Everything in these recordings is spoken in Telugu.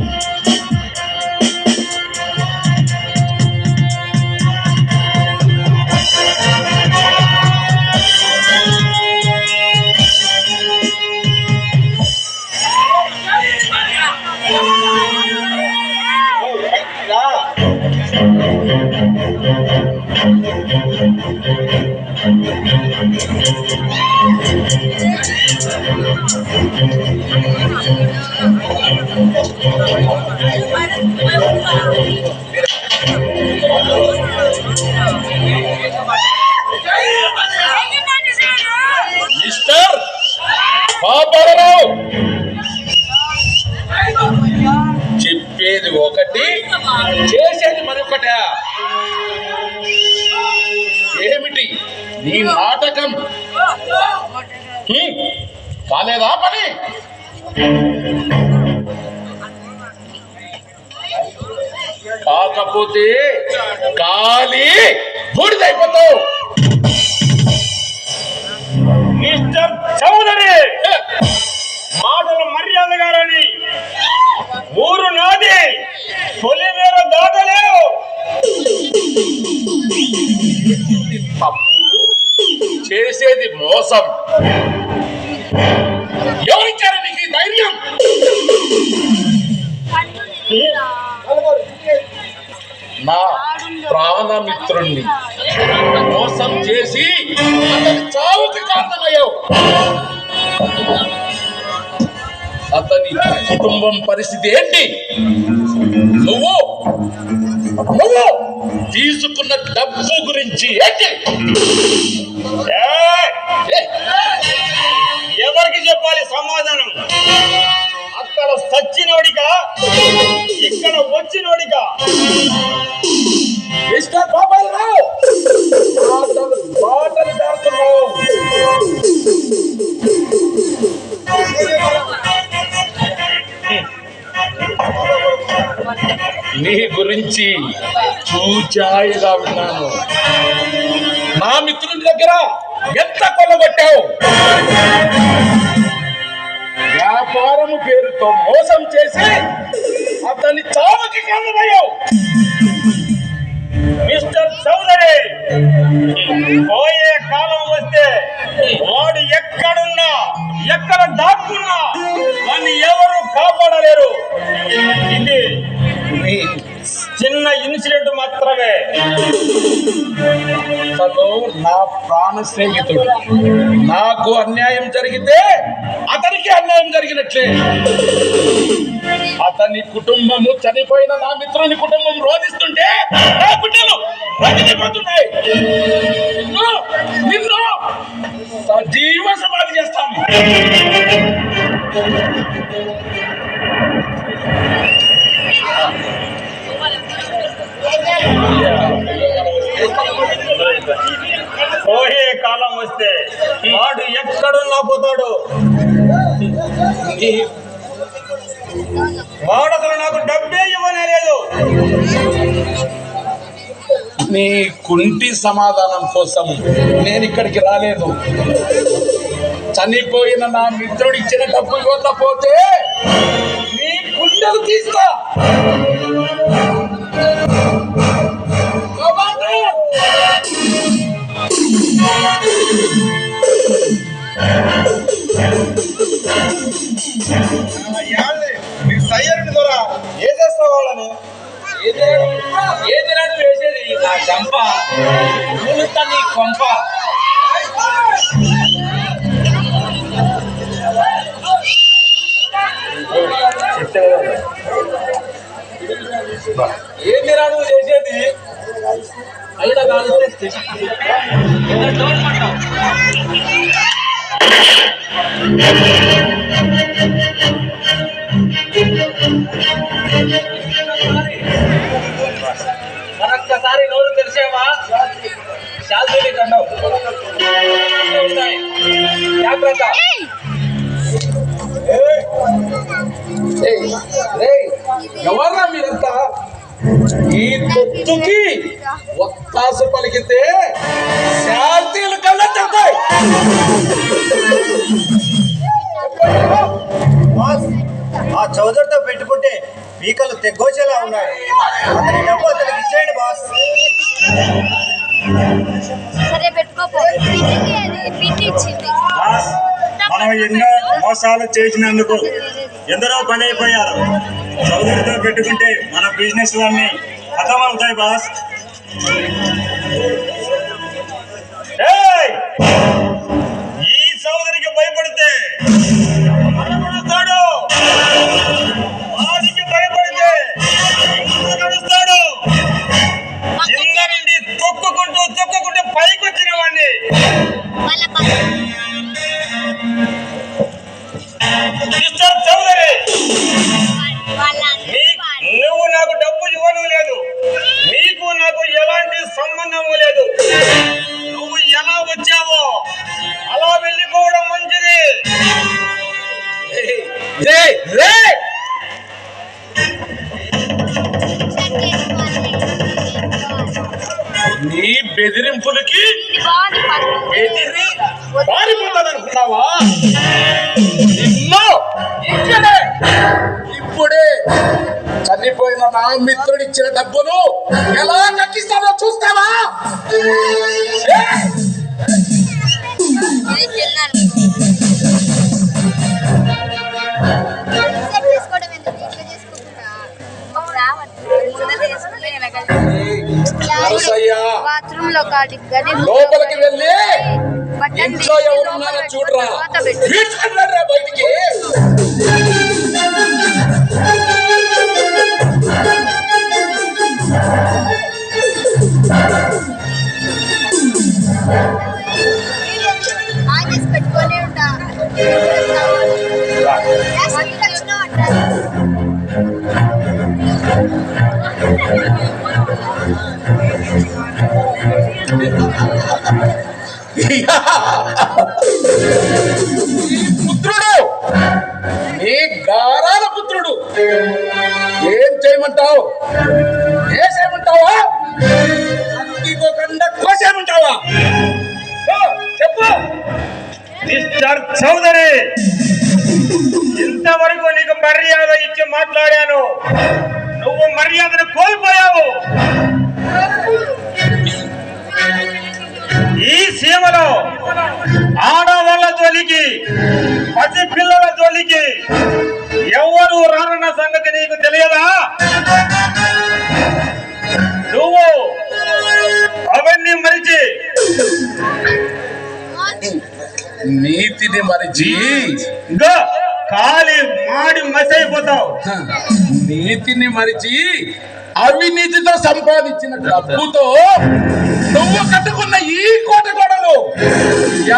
మిస్టర్ చెప్పేది ఒకటి చేసేది మరొకట? ఏమిటి? నీ నాటకం. కాలేదా పని? కాకపోతే కాలి బూడిదైపోతావు. ఊరు నాది. పొలిమేర దాటలేవు. తప్పు చేసేది మోసం. ఎవరిచ్చారు నీకు ఈ ధైర్యం? నా ప్రాణమిత్రుణ్ణి మోసం చేసి అతని చావుకి కారణమయ్యావు. కుటుంబం పరిస్థితి ఏంటి? నువ్వు నువ్వు తీసుకున్న డబ్బు గురించి ఏంటి? ఎవరికి చెప్పాలి సమాధానం? అక్కడ సచ్చినోడిక? ఇక్కడ వచ్చినోడిక? నీ గురించి చూచాయిగా ఉన్నాను నా మిత్రుని దగ్గర ఎంత కొలగొట్టావు? వ్యాపారము పేరుతో మోసం చేసి అతని చావుకి కారణమయ్యావు. మిస్టర్ చౌదరి పోయే కాలం వస్తే వాడు ఎక్కడ అతను నా ప్రాణ స్నేహితుడు. నాకు అన్యాయం జరిగితే అతనికి అన్యాయం జరిగినట్లే. అతని కుటుంబము చనిపోయిన నా మిత్రుని కుటుంబం రోధిస్తుంటే నా బిడ్డలు రగిలిపోతున్నాయి నిన్ను నిన్ను సజీవ సమాధి చేస్తాను. పోయే కాలం వస్తే వాడు ఎక్కడున్నా పోతాడు. వాడసలు నాకు డబ్బే ఇవ్వనే లేదు. నీ కుంటి సమాధానం కోసం నేను ఇక్కడికి రాలేదు. చనిపోయిన నా మిత్రుడు ఇచ్చిన డబ్బు ఇవ్వకపోతే నీ గుండెలు తీస్తా. చేస్తావు వాళ్ళని ఏది నాడు వేసేది? నా చంప మూలుతా నీ కొంప. ఏది నాడు చేసేది? అయినా కాదు మరొక్కసారి నోరు తెరిచేవా? శాల్తీని కండవు జాగ్రత్త. ఎవర్రా మీరంతా? ఈ తొత్తుకి ఒత్తాసు పలికితే శాంతిలు కళ్ళ చెప్తాయి ఆ చౌదరితో పెట్టుకుంటే పీకలు తెగ్గోచేలా ఉన్నాయి అతని డబ్బు అతనికి ఇచ్చేయండి బాస్. సరే పెట్టుకోపో. బాస్ మనం ఎన్నో మోసాలు చేసినందుకు ఎందరో పని అయిపోయారు. చౌదరితో పెట్టుకుంటే మన బిజినెస్ అన్ని అవుతాయి బాస్. నీ బెదిరింపులకి బెదిరి పారిపోతాననుకున్నావా? నిన్ను ఇక్కడే ఇప్పుడే చనిపోయిన నా మిత్రుడిచ్చిన డబ్బును ఎలా కట్టిస్తానో చూస్తావా? బాత్రూమ్లో కాడి గది లోపలికి వెళ్ళి ఇంట్లో ఎవరున్నారో లోపల చూడరా. బయటికి? పెట్టుకొని ఉంటా. అంటారు. ఈ పుత్రుడు! నీ గారాల పుత్రుడు! ఏం చేయమంటావు? ఏం చేయమంటావా? కోసేయమంటావా చెప్పు! మిస్టర్ చౌదరి ఇంతవరకు నీకు మర్యాద ఇచ్చి మాట్లాడాను. నువ్వు మర్యాదను కోల్పోయావు. ఈ సీమలో ఆడవాళ్ళ జోలికి పసి పిల్లల జోలికి ఎవరు రారన్న సంగతి నీకు తెలియదా? నువ్వు అవన్నీ మరిచి నీతిని మరిచి ఇదో కాలి మాడి మసైపోతావు. నీతిని మరిచి అవినీతితో సంపాదించిన డబ్బుతో నువ్వు కట్టుకున్న నీ కోట గోడలు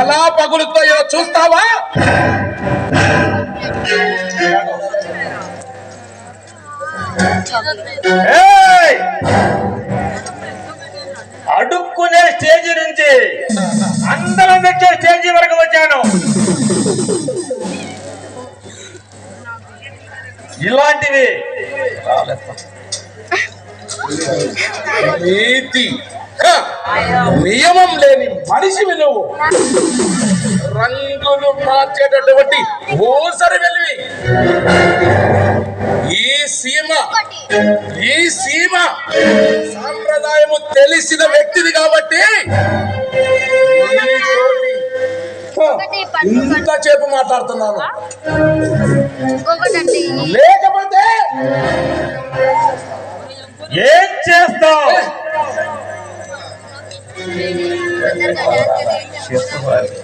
ఎలా పగులుతాయో చూస్తావా? అడుక్కునే స్టేజి నుంచి అందరం వచ్చే స్టేజి వరకు వచ్చాను. ఇలాంటివి. నీతి. నియమం లేని మనిషివి నువ్వు రంగులు మార్చేటటువంటి ఊసరి వెలివి. ఈ సీమ ఈ సీమ సాంప్రదాయము తెలిసిన వ్యక్తిది కాబట్టి ఇంత చేపు మాట్లాడుతున్నాను. లేకపోతే కాదు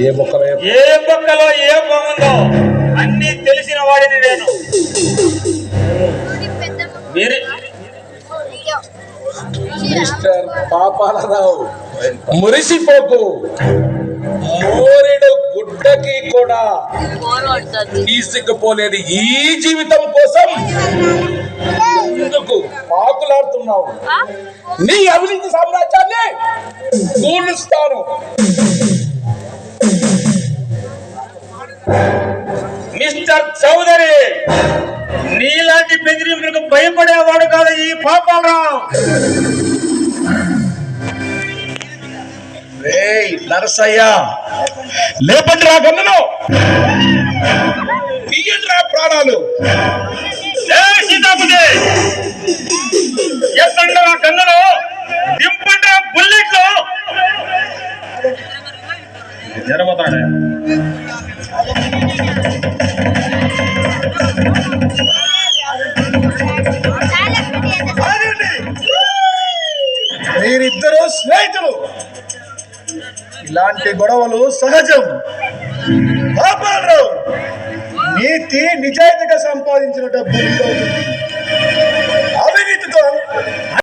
ఏ మొక్కలు ఏ ఏ బాగుందో అన్ని తెలిసిన వాడిని నేను. మిస్టర్ పాపాలరావు మురిసిపోకు. మోరెడు గుడ్డకి కూడా తీసుకుపోలేని ఈ జీవితం కోసం ఎందుకు పాకులాడుతున్నావు నీ అవినీతి సామ్రాజ్యాన్ని కూలుస్తాను. మిస్టర్ చౌదరి నీలాంటి బెదిరింపులకు భయపడేవాడు కాదు ఈ పాపారావు. రేయ్ నరసయ్య. లేపండి రా గన్నును తీయండి రా ప్రాణాలు. ఏ సీతాపతి. ఎత్తండి ఆ కన్నులు దింపండి ఆ బుల్లెట్లు. జరబోతాడే ఇలాంటి గొడవలు సహజం. పాపాలరావు నీతి నిజాయితీగా సంపాదించిన డబ్బు అవినీతితో